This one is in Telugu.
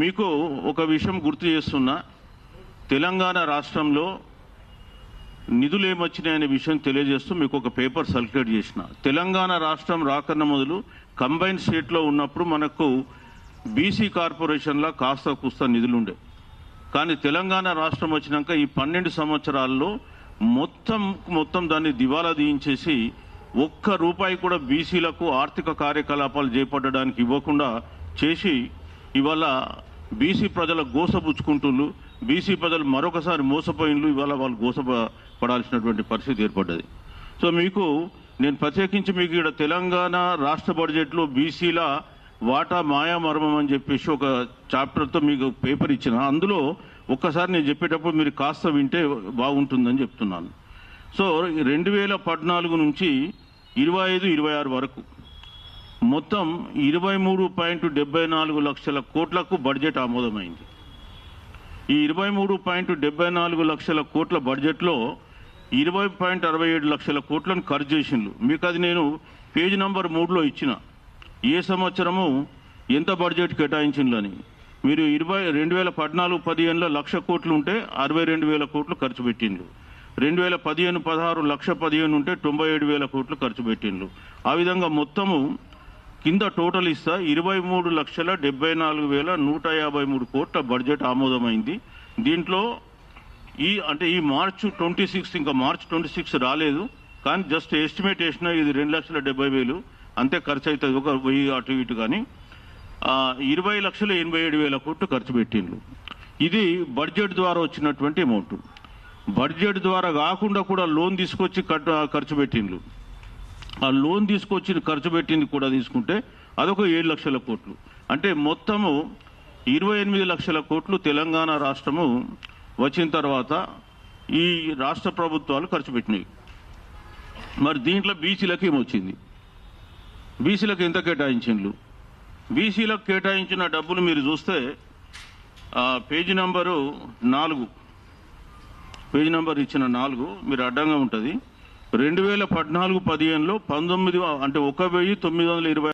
మీకు ఒక విషయం గుర్తు చేస్తున్నా. తెలంగాణ రాష్ట్రంలో నిధులు ఏమొచ్చినాయనే విషయం తెలియజేస్తూ మీకు ఒక పేపర్ సర్క్యులేట్ చేసిన. తెలంగాణ రాష్ట్రం రాకన్న మొదలు కంబైన్ స్టేట్లో ఉన్నప్పుడు మనకు బీసీ కార్పొరేషన్లో కాస్త కూస్త నిధులుండే. కానీ తెలంగాణ రాష్ట్రం వచ్చినాక ఈ పన్నెండు సంవత్సరాల్లో మొత్తం మొత్తం దాన్ని దివాలా తీయించేసి ఒక్క రూపాయి కూడా బీసీలకు ఆర్థిక కార్యకలాపాలు చేపట్టడానికి ఇవ్వకుండా చేసి ఇవాళ బీసీ ప్రజల గోసపుచ్చుకుంటుళ్ళు బీసీ ప్రజలు మరొకసారి మోసపోయిన్లు ఇవాళ వాళ్ళు గోసపడాల్సినటువంటి పరిస్థితి ఏర్పడ్డది. సో మీకు నేను ప్రత్యేకించి మీకు ఇక్కడ తెలంగాణ రాష్ట్ర బడ్జెట్లో బీసీల వాటా మాయా మర్మం అని చెప్పేసి ఒక చాప్టర్తో మీకు పేపర్ ఇచ్చిన. అందులో ఒక్కసారి నేను చెప్పేటప్పుడు మీరు కాస్త వింటే బాగుంటుందని చెప్తున్నాను. సో రెండు వేల పద్నాలుగు నుంచి ఇరవై ఐదు ఇరవై ఆరు వరకు మొత్తం ఇరవై మూడు పాయింట్ డెబ్బై నాలుగు లక్షల కోట్లకు బడ్జెట్ ఆమోదమైంది. ఈ ఇరవై మూడు పాయింట్ డెబ్బై నాలుగు లక్షల కోట్ల బడ్జెట్లో ఇరవై పాయింట్ అరవై ఏడు లక్షల కోట్లను ఖర్చు చేసిండ్రు మీకు అది నేను పేజ్ నంబర్ మూడులో ఇచ్చిన. ఏ సంవత్సరము ఎంత బడ్జెట్ కేటాయించిండ్లని. మీరు ఇరవై రెండు వేల పద్నాలుగు పదిహేనులో లక్ష కోట్లు ఉంటే అరవై రెండు వేల కోట్లు ఖర్చు పెట్టిండ్రు రెండు వేల పదిహేను పదహారు లక్ష పదిహేను ఉంటే తొంభై ఏడు వేల కోట్లు ఖర్చు పెట్టిండ్రు ఆ విధంగా మొత్తము కింద టోటల్ ఇస్తా ఇరవై మూడు లక్షల డెబ్బై నాలుగు వేల నూట యాభై మూడు కోట్ల బడ్జెట్ ఆమోదమైంది. దీంట్లో ఈ అంటే ఈ మార్చ్ ట్వంటీ సిక్స్ ఇంకా మార్చ్ ట్వంటీ సిక్స్ రాలేదు. కానీ జస్ట్ ఎస్టిమేట్ వేసిన ఇది రెండు లక్షల డెబ్బై వేలు. అంతే ఖర్చు అవుతుంది ఒక వెయ్యి అటు ఇటు కానీ. ఇరవై లక్షల ఎనభై ఏడు వేల కోట్లు ఖర్చు పెట్టిండ్రు. ఇది బడ్జెట్ ద్వారా వచ్చినటువంటి అమౌంట్. బడ్జెట్ ద్వారా కాకుండా కూడా లోన్ తీసుకొచ్చి ఖర్చు పెట్టిండ్రు. ఆ లోన్ తీసుకొచ్చి ఖర్చు పెట్టింది కూడా తీసుకుంటే అదొక ఏడు లక్షల కోట్లు. అంటే మొత్తము ఇరవై ఎనిమిది లక్షల కోట్లు తెలంగాణ రాష్ట్రము వచ్చిన తర్వాత ఈ రాష్ట్ర ప్రభుత్వాలు ఖర్చు పెట్టినాయి. మరి దీంట్లో బీసీలకు ఏమొచ్చింది? బీసీలకు ఎంత కేటాయించిండ్లు? బీసీలకు కేటాయించిన డబ్బులు మీరు చూస్తే ఆ, పేజీ నంబరు నాలుగు. పేజీ నంబర్ ఇచ్చిన నాలుగు మీరు అడ్డంగా ఉంటుంది. రెండు వేల పద్నాలుగు పదిహేనులో పంతొమ్మిది అంటే ఒక వెయ్యి తొమ్మిది వందల ఇరవై